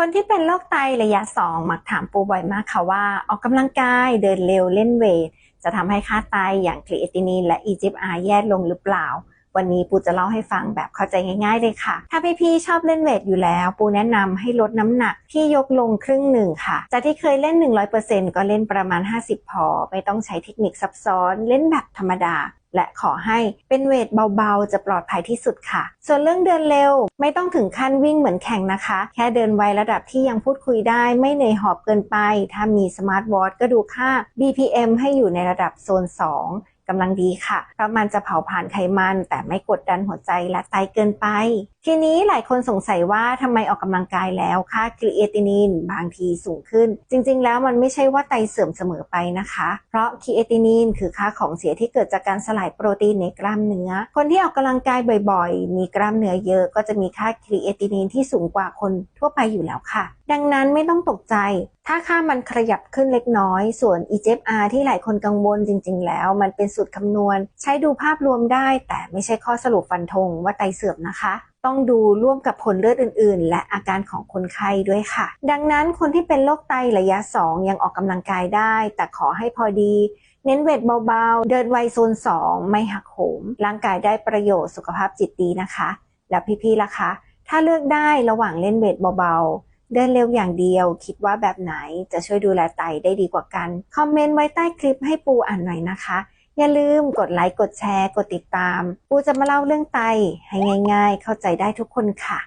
คนที่เป็นโรคไตระยะ 2 มักถามปูบ่อยมากค่ะว่า ออกกำลังกายเดินเร็วเล่นเวท จะทำให้ค่าไตอย่างครีเอตินีนและ EGFR แย่ลงหรือเปล่า วันนี้ปูจะเล่าให้ฟังแบบเข้าใจง่ายๆเลยค่ะ ถ้าพี่ๆชอบเล่นเวทอยู่แล้ว ปูแนะนำให้ลดน้ำหนักที่ยกลงครึ่งหนึ่งค่ะ จากที่เคยเล่น 100%ก็เล่นประมาณ 50 พอ ไม่ต้องใช้เทคนิคซับซ้อนเล่นแบบธรรมดาและขอให้เป็นเวทเบาๆ จะปลอดภัยที่สุดค่ะ ส่วนเรื่องเดินเร็วไม่ต้องถึงขั้นวิ่งเหมือนแข่งนะคะ แค่เดินไวระดับที่ยังพูดคุยได้ ไม่เหนื่อยหอบเกินไป ถ้ามีสมาร์ทวอทก็ดูค่า BPM ให้อยู่ในระดับโซน 2 กำลังดีค่ะ เพราะมันจะเผาผลาญไขมัน แต่ไม่กดดันหัวใจและไตเกินไป ทีนี้หลายคนสงสัยว่าทำไมออกกำลังกายแล้วค่าครีเอตินินบางทีสูงขึ้น จริง ๆ แล้วมันไม่ใช่ว่าไตเสื่อมเสมอไปนะคะ เพราะครีเอตินินคือค่าของเสียที่เกิดจากการสลายโปรตีนในกล้ามเนื้อ คนที่ออกกำลังกายบ่อยๆ มีกล้ามเนื้อเยอะก็จะมีค่าครีเอตินินที่สูงกว่าคนทั่วไปอยู่แล้วค่ะ ดังนั้นไม่ต้องตกใจ ถ้าค่ามันขยับขึ้นเล็กน้อย ส่วน EGFR ที่หลายคนกังวลจริง ๆ แล้ว มันเป็นสูตรคำนวณ ใช้ดูภาพรวมได้ แต่ไม่ใช่ข้อสรุปฟันธงว่าไตเสื่อมนะคะต้องดูร่วมกับผลเลือดอื่น ๆ และอาการของคนไข้ด้วยค่ะ ดังนั้นคนที่เป็นโรคไตระยะ 2 ยังออกกำลังกายได้ แต่ขอให้พอดี เน้นเวทเบา ๆ เดินไวโซน 2 ไม่หักโหม ร่างกายได้ประโยชน์สุขภาพจิตดีนะคะ แล้วพี่ ๆ ล่ะคะ ถ้าเลือกได้ระหว่างเล่นเวทเบา ๆ เดินเร็วอย่างเดียว คิดว่าแบบไหนจะช่วยดูแลไตได้ดีกว่ากัน คอมเมนต์ไว้ใต้คลิปให้ปูอ่านหน่อยนะคะ อย่าลืมกดไลค์ กดแชร์ กดติดตาม ปูจะมาเล่าเรื่องไตให้ง่าย ๆ เข้าใจได้ทุกคนค่ะ